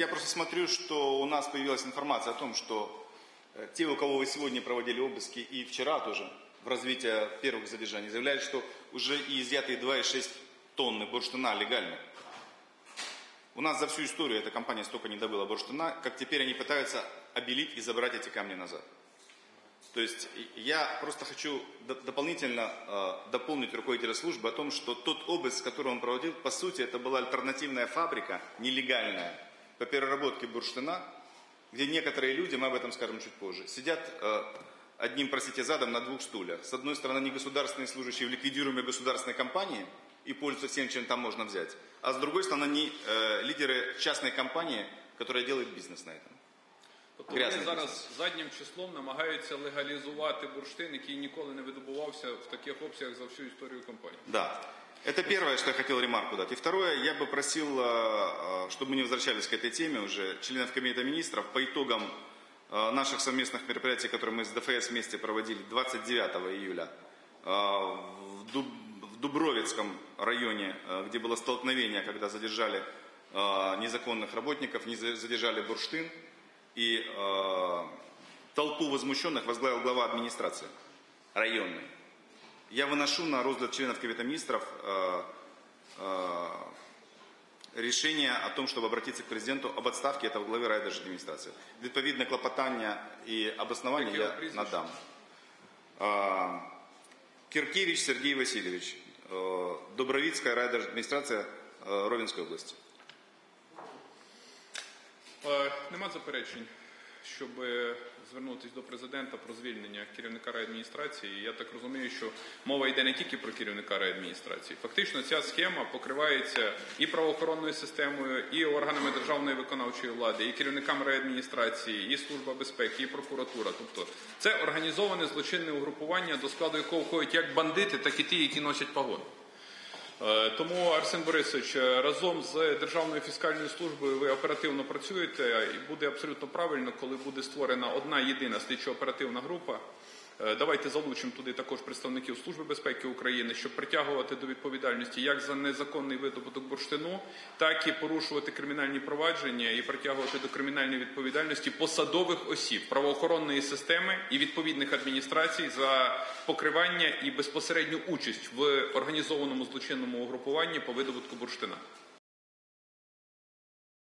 я просто смотрю, что у нас появилась информация о том, что э, те, у кого вы сегодня проводили обыски, и вчера тоже, в развитии первых задержаний, заявляют, что уже и изъятые 2,6 тонны бурштина легально. У нас за всю историю эта компания столько не добыла бурштина, как теперь они пытаются обелить и забрать эти камни назад. То есть я просто хочу дополнительно э, дополнить руководителя службы о том, что тот обыск, который он проводил, по сути, это была альтернативная фабрика, нелегальная, по переработке бурштина, где некоторые люди, мы об этом скажем чуть позже, сидят э, одним, простите, задом на двух стульях. С одной стороны, не государственные служащие в ликвидируемой государственной компании и пользуются всем, чем там можно взять. А с другой стороны, они э, лидеры частной компании, которая делает бизнес на этом. Тобто вони зараз заднім числом намагаються легалізувати бурштин, який ніколи не видобувався в таких обсягах за всю історію компанії. Да. Это первое, что я хотел ремарку дать. И второе, я бы просил, чтобы мы не возвращались к этой теме уже, членов Комитета министров по итогам наших совместных мероприятий, которые мы с ДФС вместе проводили 29 июля в Дубровицком районе, где было столкновение, когда задержали незаконных работников, задержали бурштин, и э, толпу возмущенных возглавил глава администрации районной. Я выношу на розгляд членов Кабинета министров э, э, решение о том, чтобы обратиться к президенту об отставке этого главы райдержадминистрации. Відповідне клопотання и обоснование я надам. Э, Киркевич Сергей Васильевич, э, Добровицкая райдержадминистрация э, Ровенской области. Нема заперечень, щоб звернутися до президента про звільнення керівника райадміністрації. Я так розумію, що мова йде не тільки про керівника райадміністрації. Фактично, ця схема покривається і правоохоронною системою, і органами державної виконавчої влади, і керівниками райадміністрації, і служба безпеки, і прокуратура. Тобто це організоване злочинне угрупування, до складу якого входять як бандити, так і ті, які носять погони. Е, тому, Арсен Борисович, е, разом з Державною фіскальною службою ви оперативно працюєте, і буде абсолютно правильно, коли буде створена одна єдина слідчо-оперативна група. Е, давайте залучимо туди також представників Служби безпеки України, щоб притягувати до відповідальності як за незаконний видобуток бурштину, так і порушувати кримінальні провадження і притягувати до кримінальної відповідальності посадових осіб правоохоронної системи і відповідних адміністрацій за покривання і безпосередню участь в організованому злочинному угрупуванні по видобутку бурштина.